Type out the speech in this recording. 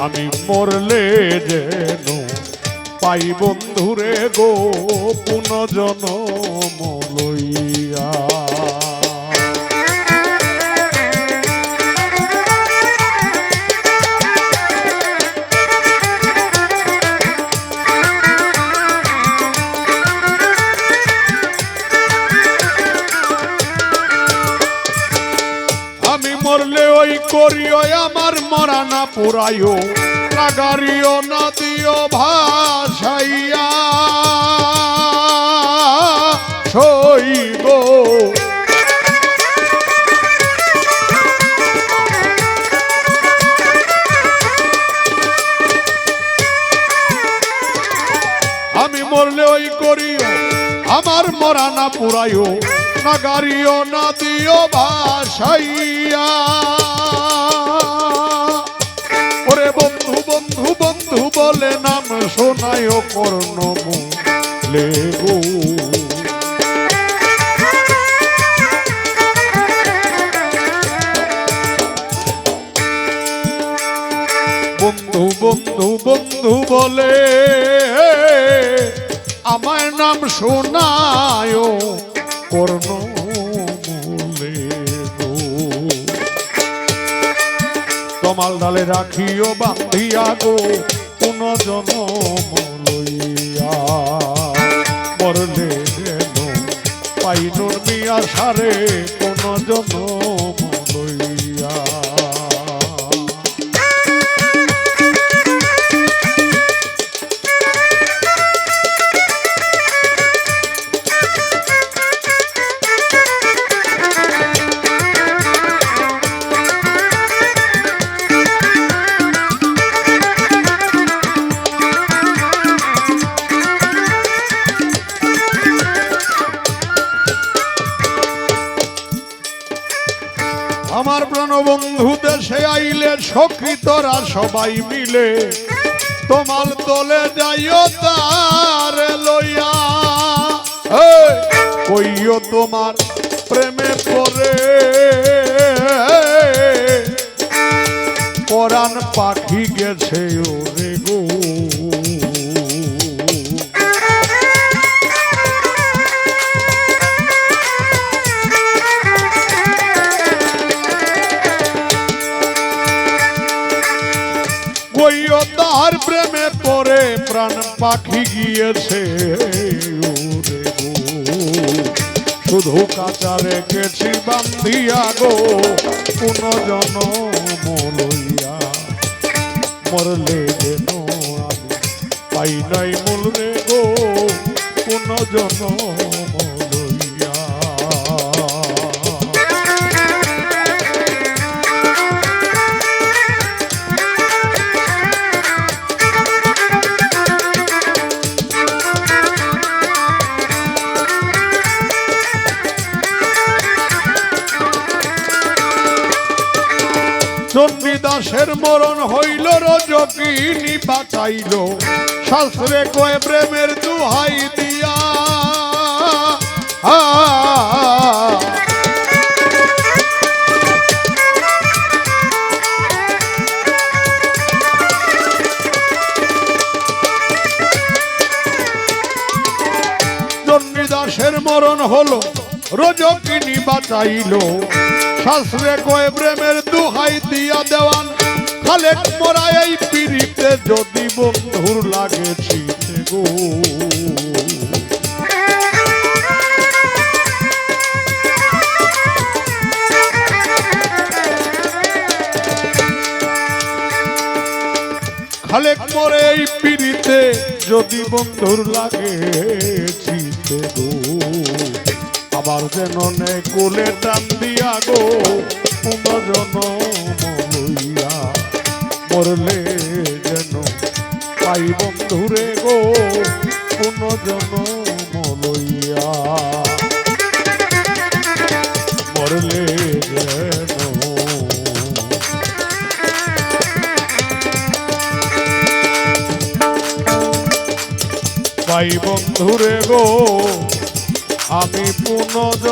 আমি মরলে যেন পাই বন্ধুরে গো পুনজন লইয়া মরলে ওই করিও, আমার মরা না পুরাইও। নাগারিও না দিও ভাসাইয়া সই গো আমি মরলে ওই করিও, আমার মরা না পুরাইও। না গাড়িও ভাষাইয়া। ওরে বন্ধু বন্ধু বন্ধু বলে নাম শোনায় কর্ণ লেগো বন্ধু বন্ধু বন্ধু বলে আমার নাম শোনায় কর্ণ মূলে। তমাল ডালে রাখিও বান্ধিয়া গো কোন জনম লইয়া মরলে পাইনুর মিয়া সারে কোন জনম আমার প্রাণবন্ধু দেশে আইলে সখী তোরা সবাই মিলে তোমার দলে যাইও তার লইয়া। তোমার প্রেমে পরে পরাণ পাখি গেছে ওরে গো। পাখি গিয়েছে। শুধু কাঁচা রেখেছি বান্ধিয়া গো কোন জন লইয়া মরলে যেন পাই নাই মূল রে গো কোন চণ্ডীদাসের মরণ হইল রজকিনী বাঁচাইল। শাস্ত্রে কয়ে প্রেমের দুহাই দিয়া। আ, চণ্ডীদাসের মরণ হলো রজকিনী বাঁচাইল। শাস্ত্রে কয়ে, প্রেমের দুহাই দিয়া দেওয়ান। খালেক মোরা এই পিড়িতে যদি বন্ধুর লাগে গো। খালেক মোরে এই পিড়িতে যদি বন্ধুর লাগে ছিতে গো। আবার যেন নে কোলে টান দিয়া গো পুনর্জন লইয়া মরলে যেন পাই বন্ধুরে গো পুনর্জন লইয়া মরলে যেন পাই বন্ধুরে গো আমি পুনর